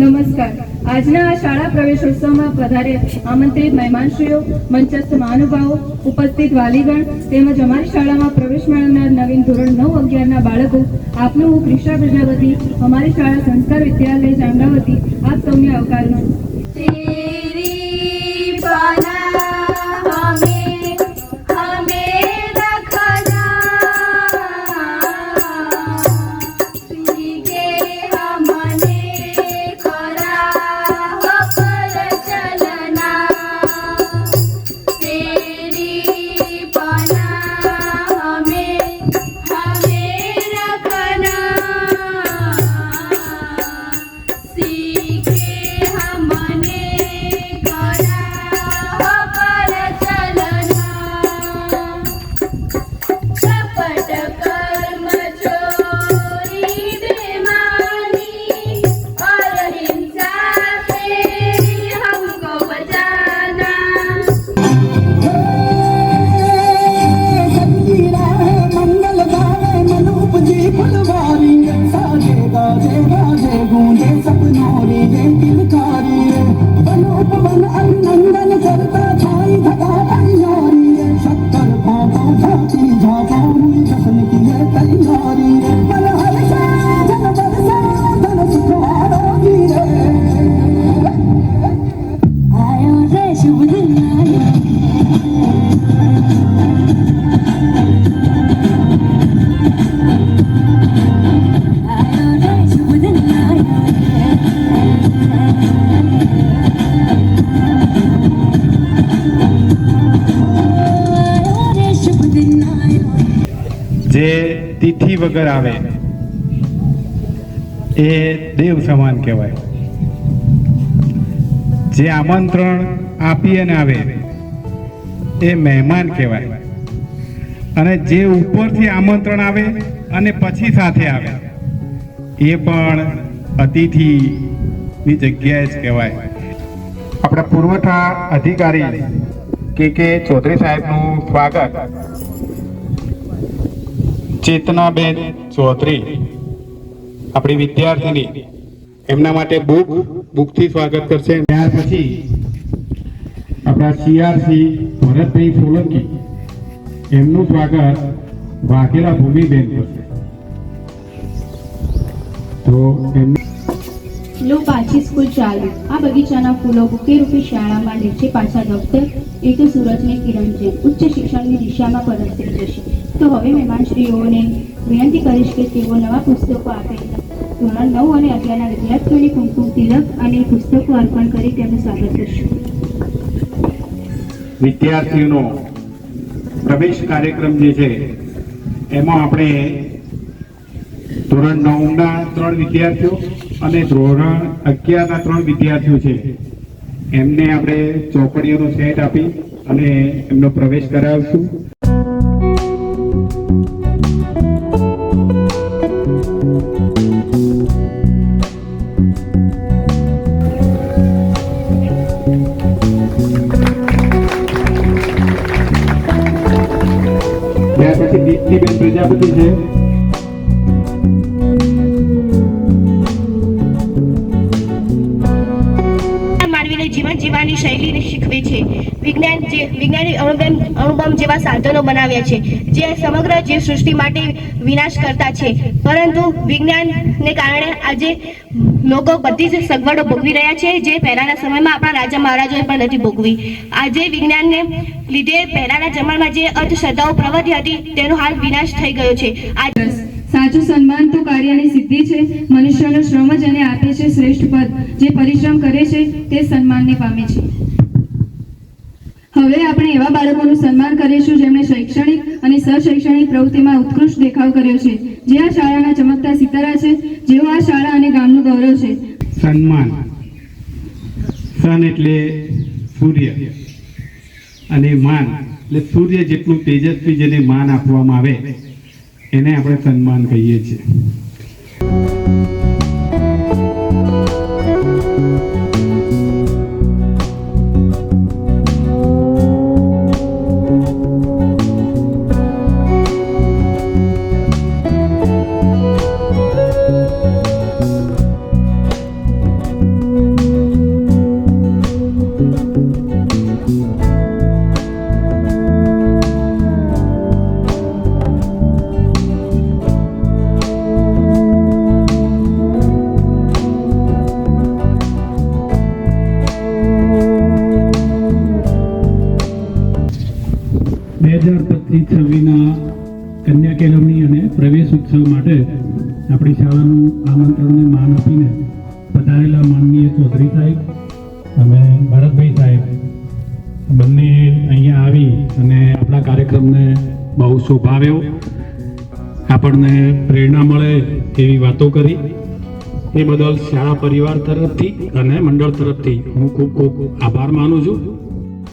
નમસ્કાર. આજના આ શાળા પ્રવેશોત્સવમાં વધારે આમંત્રિત મહેમાનશ્રીઓ, મંચસ્થ મહાનુભાવો, ઉપસ્થિત વાલીગણ તેમજ અમારી શાળામાં પ્રવેશ મેળવનાર નવીન ધોરણ નવ અગિયારના બાળકો, આપનું હું કૃષ્ણા પ્રજાપતિ, અમારી શાળા સંસ્કાર વિદ્યાલય ચાંગાવતી, આપ સૌને આવકારું જે તિથિ વગર આવે, એ દેવ સમાન કહેવાય. જે આમંત્રણ આપી અને આવે, એ મહેમાન કહેવાય. અને જે ઉપરથી આમંત્રણ આવે અને પછી સાથે આવે, એ પણ અતિથિની જગ્યાએ જ કહેવાય. આપણા પુરવઠા અધિકારી કે કે ચૌધરી સાહેબનું સ્વાગત. ચેતનાબેન ચૌધરી. આપણી વિદ્યાર્થીની. એમના માટે બુક બુકથી સ્વાગત કરશે. ત્યાર પછી આપણા સીઆરસી ભરતભાઈ સોલંકી એમનું સ્વાગત વાઘેલા ભૂમિબેન કરશે. તો એમનું લો પાછી સ્કૂલ ચાલુ. આ બગીચાના ફૂલો બુકે રૂપી શાળામાં નીચે પાછા દફતર એ તો સૂરજની કિરણ છે ઉચ્ચ શિક્ષણની દિશામાં પ્રદર્શિત જશે. તો હવે મહેમાનશ્રીઓને વિનંતી કરીશ કે તેઓ નવા પુસ્તકો આપે. ધોરણ નવ અને અગિયારના વિદ્યાર્થીઓને કુમકુમ તિલક અને પુસ્તકો અર્પણ કરી તેમનું સ્વાગત કરશું. વિદ્યાર્થીઓનો પ્રવેશ કાર્યક્રમ જે છે, એમાં આપણે ધોરણ નવના ત્રણ વિદ્યાર્થીઓ અને ધોરણ અગિયારના ત્રણ વિદ્યાર્થીઓ છે. એમને આપણે ચોપડીઓનો સેટ આપી અને એમનો પ્રવેશ કરાવશું. દીપ્તિબેન પ્રજાપતિ છે. જીવવાની શૈલીને શીખવે છે. વિજ્ઞાન જે, વિજ્ઞાનિક અણુબમ અણુબમ જેવા સાધનો બનાવ્યા છે, જે સમગ્ર જીવ સૃષ્ટિ માટે વિનાશ કરતા છે. પરંતુ વિજ્ઞાનને કારણે આજે લોકો બધી જ સગવડો ભોગવી રહ્યા છે, જે પહેલાના સમયમાં આપણા રાજા મહારાજોએ પણ નથી ભોગવી. આજે વિજ્ઞાનને લીધે પહેલાના જમાનામાં જે અંધશ્રદ્ધાઓ પ્રવર્તી હતી, તેનો હાલ વિનાશ થઈ ગયો છે. આજ સાચું સન્માન તો કાર્યની સિદ્ધિ છે. મનુષ્યનો શ્રમ જ એને આપે છે શ્રેષ્ઠ પદ. જે પરિશ્રમ કરે છે, તે સન્માનને પામે છે. હવે આપણે એવા બાળકોનું સન્માન કરીશું જેમણે શૈક્ષણિક અને સશૈક્ષણિક પ્રવૃત્તિમાં ઉત્કૃષ્ટ દેખાવ કર્યો છે. જે આ શાળાના ચમકતા સિતારા છે, જેઓ આ શાળા અને ગામનું ગૌરવ છે. સન્માન. સન એટલે સૂર્ય. અને માન એટલે સૂર્ય જેટલું તેજસ્વી જેને માન આપવામાં આવે. એને આપણે સન્માન કહીએ છીએ. આપણી શાળાનું આમંત્રણને માન આપીને પધારેલા માનનીય ચૌધરી સાહેબ અને ભરતભાઈ સાહેબ, બંને અહીંયા આવી અને આપણા કાર્યક્રમને બહુ શોભાવ્યો આપણને પ્રેરણા મળે એવી વાતો કરી. એ બદલ શાળા પરિવાર તરફથી અને મંડળ તરફથી હું ખૂબ ખૂબ આભાર માનું છું.